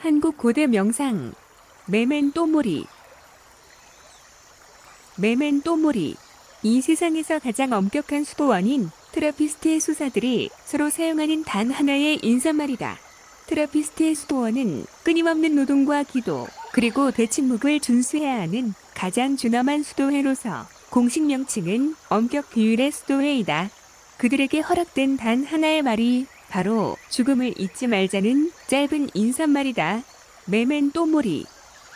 한국 고대 명상 메멘토모리 메멘토모리 이 세상에서 가장 엄격한 수도원인 트라피스트의 수사들이 서로 사용하는 단 하나의 인사말이다. 트라피스트의 수도원은 끊임없는 노동과 기도 그리고 대침묵을 준수해야 하는 가장 준엄한 수도회로서 공식 명칭은 엄격 비율의 수도회이다. 그들에게 허락된 단 하나의 말이 바로 죽음을 잊지 말자는 짧은 인사말이다. 메멘토모리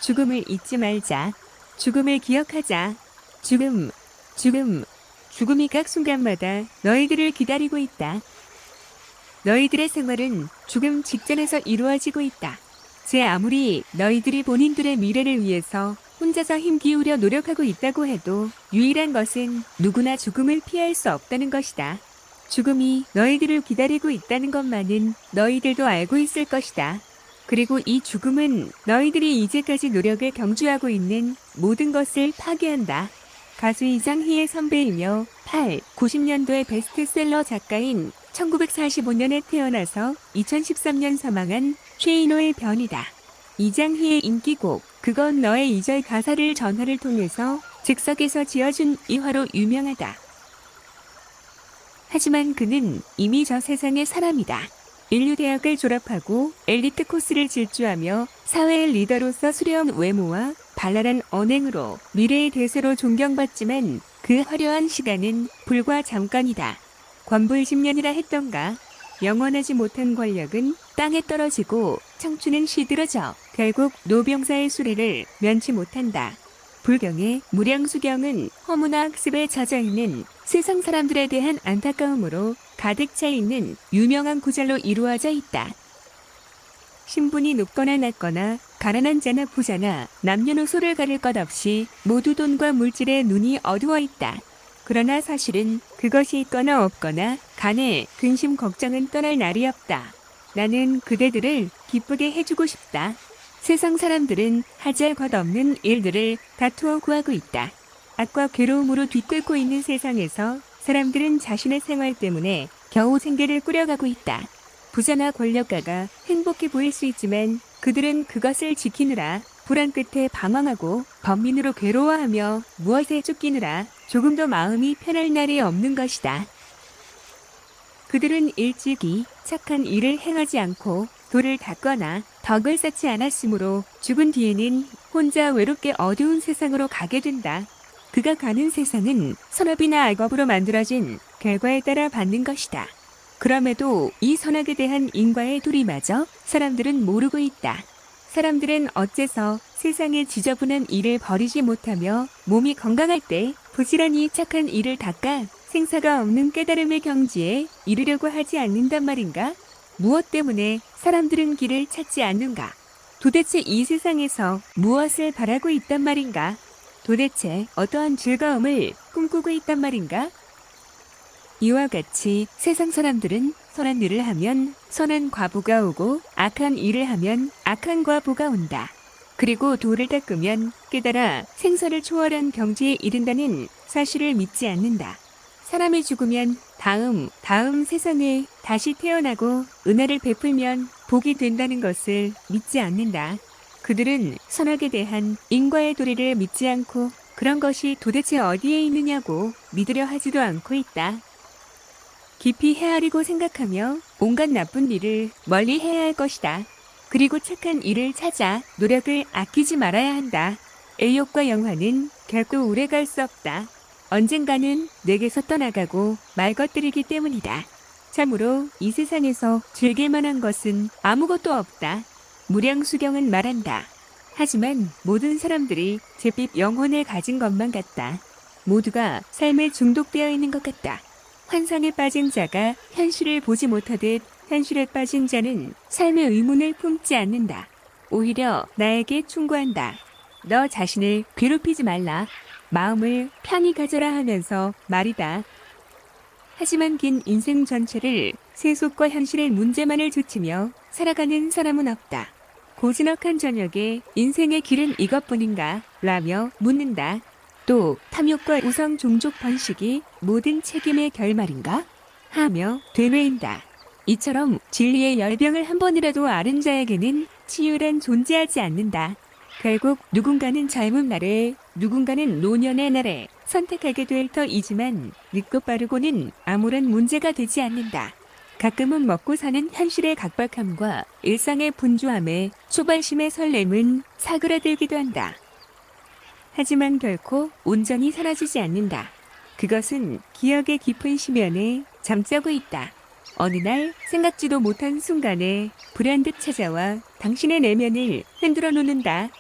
죽음을 잊지 말자. 죽음을 기억하자. 죽음, 죽음, 죽음이 각 순간마다 너희들을 기다리고 있다. 너희들의 생활은 죽음 직전에서 이루어지고 있다. 제 아무리 너희들이 본인들의 미래를 위해서 혼자서 힘 기울여 노력하고 있다고 해도 유일한 것은 누구나 죽음을 피할 수 없다는 것이다. 죽음이 너희들을 기다리고 있다는 것만은 너희들도 알고 있을 것이다. 그리고 이 죽음은 너희들이 이제까지 노력을 경주하고 있는 모든 것을 파괴한다. 가수 이장희의 선배이며 8, 90년도의 베스트셀러 작가인 1945년에 태어나서 2013년 사망한 최인호의 변이다. 이장희의 인기곡 그건 너의 이절 가사를 전화를 통해서 즉석에서 지어준 이화로 유명하다. 하지만 그는 이미 저 세상의 사람이다. 인류대학을 졸업하고 엘리트 코스를 질주하며 사회의 리더로서 수려한 외모와 발랄한 언행으로 미래의 대세로 존경받지만 그 화려한 시간은 불과 잠깐이다. 관불 10년이라 했던가 영원하지 못한 권력은 땅에 떨어지고 청춘은 시들어져 결국 노병사의 수레를 면치 못한다. 불경의 무량수경은 허무나 학습에 젖어 있는 세상 사람들에 대한 안타까움으로 가득 차 있는 유명한 구절로 이루어져 있다. 신분이 높거나 낮거나 가난한 자나 부자나 남녀노소를 가릴 것 없이 모두 돈과 물질에 눈이 어두워 있다. 그러나 사실은 그것이 있거나 없거나 간에 근심 걱정은 떠날 날이 없다. 나는 그대들을 기쁘게 해주고 싶다. 세상 사람들은 하잘 것 없는 일들을 다투어 구하고 있다. 악과 괴로움으로 뒤끓고 있는 세상에서 사람들은 자신의 생활 때문에 겨우 생계를 꾸려가고 있다. 부자나 권력가가 행복해 보일 수 있지만 그들은 그것을 지키느라 불안 끝에 방황하고 범민으로 괴로워하며 무엇에 쫓기느라 조금도 마음이 편할 날이 없는 것이다. 그들은 일찍이 착한 일을 행하지 않고 돌을 닦거나 덕을 쌓지 않았으므로 죽은 뒤에는 혼자 외롭게 어두운 세상으로 가게 된다. 그가 가는 세상은 선업이나 악업으로 만들어진 결과에 따라 받는 것이다. 그럼에도 이 선악에 대한 인과의 도리마저 사람들은 모르고 있다. 사람들은 어째서 세상의 지저분한 일을 버리지 못하며 몸이 건강할 때 부지런히 착한 일을 닦아 생사가 없는 깨달음의 경지에 이르려고 하지 않는단 말인가? 무엇 때문에 사람들은 길을 찾지 않는가? 도대체 이 세상에서 무엇을 바라고 있단 말인가? 도대체 어떠한 즐거움을 꿈꾸고 있단 말인가? 이와 같이 세상 사람들은 선한 일을 하면 선한 과부가 오고 악한 일을 하면 악한 과부가 온다. 그리고 돌을 닦으면 깨달아 생사를 초월한 경지에 이른다는 사실을 믿지 않는다. 사람이 죽으면 다음, 다음 세상에 다시 태어나고 은혜를 베풀면 복이 된다는 것을 믿지 않는다. 그들은 선악에 대한 인과의 도리를 믿지 않고 그런 것이 도대체 어디에 있느냐고 믿으려 하지도 않고 있다. 깊이 헤아리고 생각하며 온갖 나쁜 일을 멀리 해야 할 것이다. 그리고 착한 일을 찾아 노력을 아끼지 말아야 한다. 애욕과 영화는 결코 오래 갈 수 없다. 언젠가는 내게서 떠나가고 말 것들이기 때문이다. 참으로 이 세상에서 즐길 만한 것은 아무것도 없다. 무량수경은 말한다. 하지만 모든 사람들이 잿빛 영혼을 가진 것만 같다. 모두가 삶에 중독되어 있는 것 같다. 환상에 빠진 자가 현실을 보지 못하듯 현실에 빠진 자는 삶의 의문을 품지 않는다. 오히려 나에게 충고한다. 너 자신을 괴롭히지 말라. 마음을 편히 가져라 하면서 말이다. 하지만 긴 인생 전체를 세속과 현실의 문제만을 좇으며 살아가는 사람은 없다. 고즈넉한 저녁에 인생의 길은 이것뿐인가? 라며 묻는다. 또 탐욕과 우성 종족 번식이 모든 책임의 결말인가? 하며 되뇌인다. 이처럼 진리의 열병을 한 번이라도 앓은 자에게는 치유란 존재하지 않는다. 결국 누군가는 젊은 날에 누군가는 노년의 날에 선택하게 될 터이지만 늦고 빠르고는 아무런 문제가 되지 않는다. 가끔은 먹고 사는 현실의 각박함과 일상의 분주함에 초발심의 설렘은 사그라들기도 한다. 하지만 결코 온전히 사라지지 않는다. 그것은 기억의 깊은 심연에 잠자고 있다. 어느 날 생각지도 못한 순간에 불현듯 찾아와 당신의 내면을 흔들어 놓는다.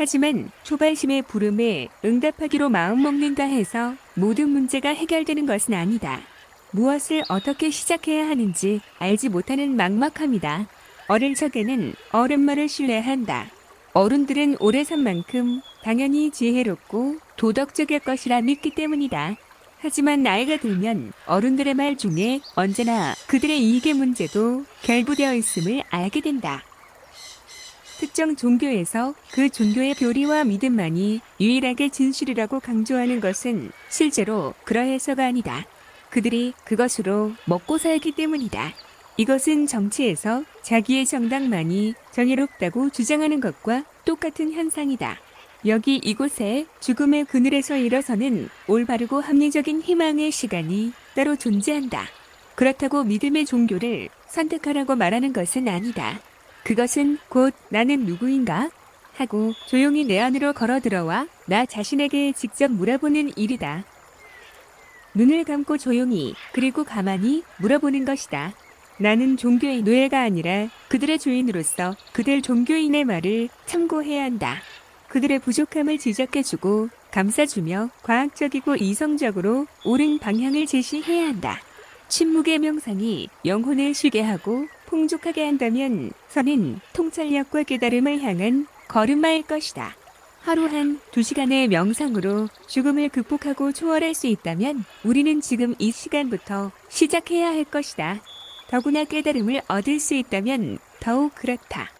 하지만 초발심의 부름에 응답하기로 마음먹는가 해서 모든 문제가 해결되는 것은 아니다. 무엇을 어떻게 시작해야 하는지 알지 못하는 막막함이다. 어릴 적에는 어른말을 신뢰한다. 어른들은 오래 산 만큼 당연히 지혜롭고 도덕적일 것이라 믿기 때문이다. 하지만 나이가 들면 어른들의 말 중에 언제나 그들의 이익의 문제도 결부되어 있음을 알게 된다. 특정 종교에서 그 종교의 교리와 믿음만이 유일하게 진실이라고 강조하는 것은 실제로 그러해서가 아니다. 그들이 그것으로 먹고 살기 때문이다. 이것은 정치에서 자기의 정당만이 정의롭다고 주장하는 것과 똑같은 현상이다. 여기 이곳에 죽음의 그늘에서 일어서는 올바르고 합리적인 희망의 시간이 따로 존재한다. 그렇다고 믿음의 종교를 선택하라고 말하는 것은 아니다. 그것은 곧 나는 누구인가? 하고 조용히 내 안으로 걸어 들어와 나 자신에게 직접 물어보는 일이다. 눈을 감고 조용히 그리고 가만히 물어보는 것이다. 나는 종교의 노예가 아니라 그들의 주인으로서 그들 종교인의 말을 참고해야 한다. 그들의 부족함을 지적해주고 감싸주며 과학적이고 이성적으로 옳은 방향을 제시해야 한다. 침묵의 명상이 영혼을 쉬게 하고 풍족하게 한다면 선은 통찰력과 깨달음을 향한 걸음마일 것이다. 하루 한 두 시간의 명상으로 죽음을 극복하고 초월할 수 있다면 우리는 지금 이 시간부터 시작해야 할 것이다. 더구나 깨달음을 얻을 수 있다면 더욱 그렇다.